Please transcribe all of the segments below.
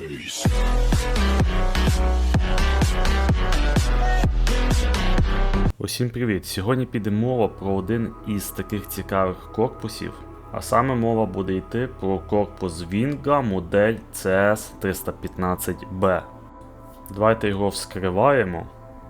Peace. Усім привіт! Сьогодні піде мова про один із таких цікавих корпусів. А саме мова буде йти про корпус Вінга модель CS315B. Давайте його вскриваємо.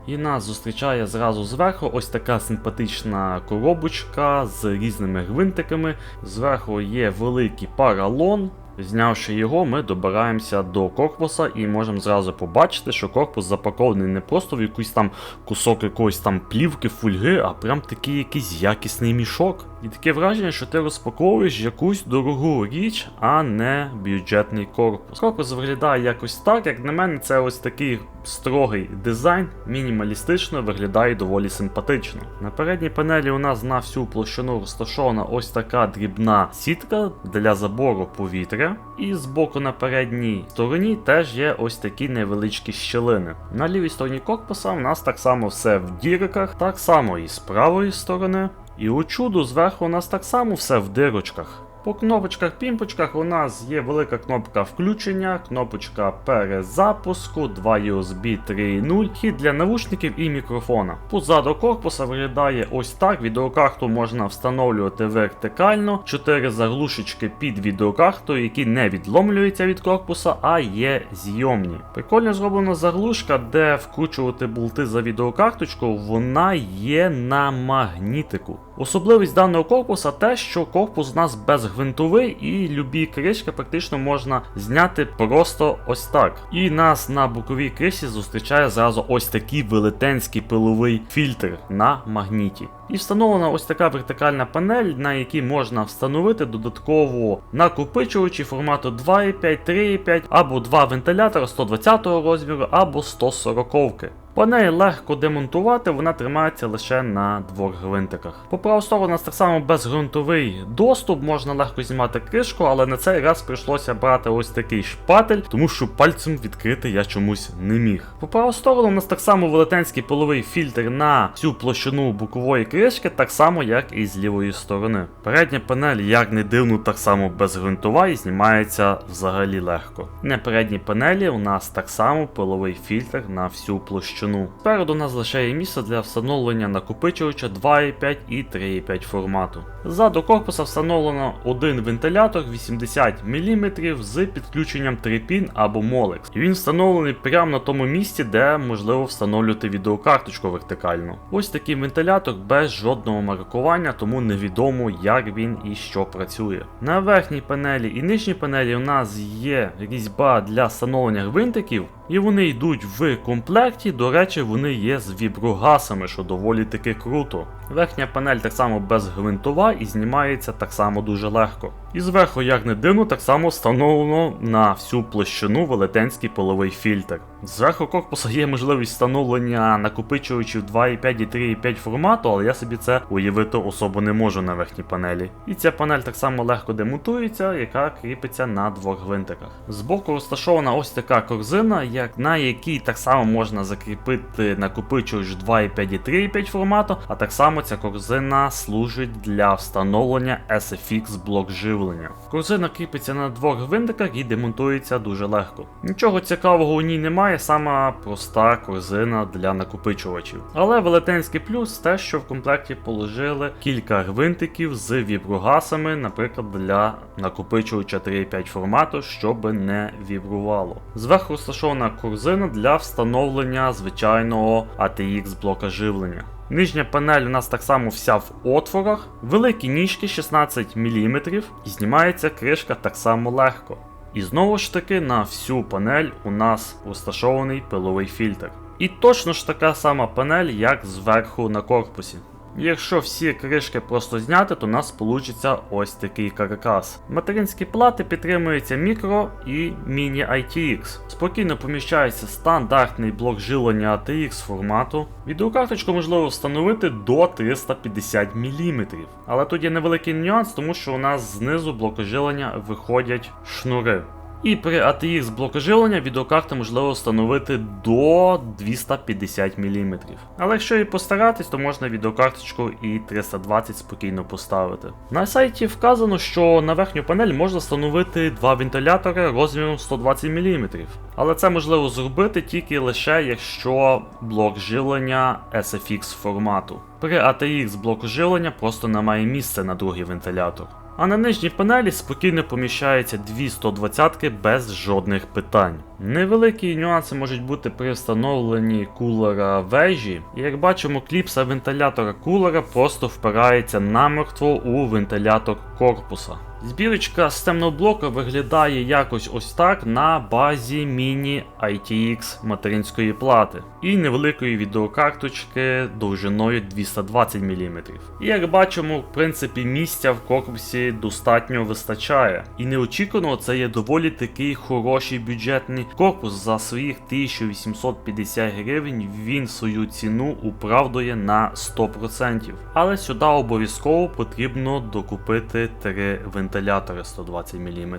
І нас зустрічає зразу зверху ось така симпатична коробочка з різними гвинтиками. Зверху є великий паралон. Знявши його, ми добираємося до корпуса і можемо зразу побачити, що корпус запакований не просто в якийсь там кусок якоїсь там плівки, фульги, а прям такий якийсь якісний мішок. І таке враження, що ти розпаковуєш якусь дорогу річ, а не бюджетний корпус. Корпус виглядає якось так, як на мене, це ось такий строгий дизайн, мінімалістично виглядає доволі симпатично. На передній панелі у нас на всю площину розташована ось така дрібна сітка для забору повітря. І збоку на передній стороні теж є ось такі невеличкі щілини. На лівій стороні корпуса у нас так само все в дірках, так само і з правої сторони. І у чуду зверху у нас так само все в дирочках. По кнопочках-пімпочках у нас є велика кнопка включення, кнопочка перезапуску, 2 USB 3.0, хід для навушників і мікрофона. Позаду корпуса виглядає ось так. Відеокарту можна встановлювати вертикально, 4 заглушечки під відеокарту, які не відломлюються від корпуса, а є зйомні. Прикольно зроблена заглушка, де вкручувати болти за відеокарточку, вона є на магнітику. Особливість даного корпуса те, що корпус у нас безгвинтовий і любі кришки практично можна зняти просто ось так. І нас на боковій криші зустрічає зразу ось такий велетенський пиловий фільтр на магніті. І встановлена ось така вертикальна панель, на якій можна встановити додатково накопичувачі формату 2,5, 3,5 або два вентилятора 120 розміру або 140. -ки. Панель легко демонтувати, вона тримається лише на двох гвинтиках. По праву сторону у нас так само безґрунтовий доступ, можна легко знімати кришку, але на цей раз прийшлося брати ось такий шпатель, тому що пальцем відкрити я чомусь не міг. По праву сторону у нас так само велетенський половий фільтр на всю площину бокової кришки, так само, як і з лівої сторони. Передня панель, як не дивно, так само безґрунтова і знімається взагалі легко. На передній панелі у нас так само пиловий фільтр на всю площину. Спереду у нас лише є місце для встановлення накопичувача 2,5 і 3,5 формату. Ззаду корпуса встановлено один вентилятор 80 мм з підключенням 3 пін або Molex. Він встановлений прямо на тому місці, де можливо встановлювати відеокарточку вертикально. Ось такий вентилятор без жодного маркування, тому невідомо, як він і що працює. На верхній панелі і нижній панелі у нас є різьба для встановлення гвинтиків. І вони йдуть в комплекті, до речі, вони є з віброгасами, що доволі таки круто. Верхня панель так само безгвинтова і знімається так само дуже легко. І зверху, як не дивно, так само встановлено на всю площину велетенський половий фільтр. Зверху корпуса є можливість встановлення накопичувачів 2,5 і 3,5 формату, але я собі це уявити особо не можу на верхній панелі. І ця панель так само легко демонтується, яка кріпиться на двох гвинтиках. Збоку розташована ось така корзина, як на якій так само можна закріпити накопичувач 2,5 і 3,5 формату, а так само ця корзина служить для встановлення SFX блок живлення. Корзина кріпиться на двох гвинтиках і демонтується дуже легко. Нічого цікавого у ній немає, сама проста корзина для накопичувачів. Але велетенський плюс те, що в комплекті положили кілька гвинтиків з віброгасами, наприклад, для накопичувача 3,5 формату, щоб не вібрувало. Зверху розташована корзина для встановлення звичайного ATX блока живлення. Нижня панель у нас так само вся в отворах, великі ніжки 16 мм і знімається кришка так само легко. І знову ж таки на всю панель у нас розташований пиловий фільтр. І точно ж така сама панель, як зверху на корпусі. Якщо всі кришки просто зняти, то у нас вийде ось такий каркас. Материнські плати підтримуються мікро і міні ITX. Спокійно поміщається стандартний блок жилення ATX формату. Відеокарточку можливо встановити до 350 мм. Але тут є невеликий нюанс, тому що у нас знизу блокожилення виходять шнури. І при ATX блоку живлення відеокарти можливо встановити до 250 мм. Але якщо і постаратись, то можна відеокарточку і 320 спокійно поставити. На сайті вказано, що на верхню панель можна встановити два вентилятори розміром 120 мм. Але це можливо зробити тільки лише якщо блок живлення SFX формату. При ATX блоку живлення просто немає місця на другий вентилятор. А на нижній панелі спокійно поміщаються дві 120 без жодних питань. Невеликі нюанси можуть бути при встановленні кулера вежі, і як бачимо, кліпса вентилятора кулера просто впирається намертво у вентилятор корпуса. Збірочка системного блоку виглядає якось ось так на базі міні ITX материнської плати і невеликої відеокарточки довжиною 220 мм. І як бачимо, в принципі, місця в корпусі достатньо вистачає. І неочікувано це є доволі такий хороший бюджетний корпус за своїх 1850 гривень. Він свою ціну управдує на 100%. Але сюди обов'язково потрібно докупити три вентилятори 120 мм.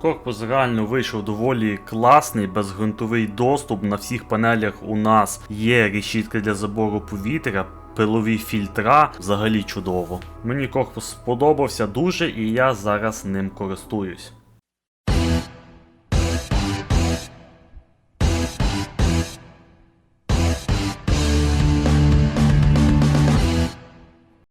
Корпус реально вийшов доволі класний, безґрунтовий доступ. На всіх панелях у нас є решітка для забору повітря. Пилові фільтра взагалі чудово. Мені корпус сподобався дуже і я зараз ним користуюсь.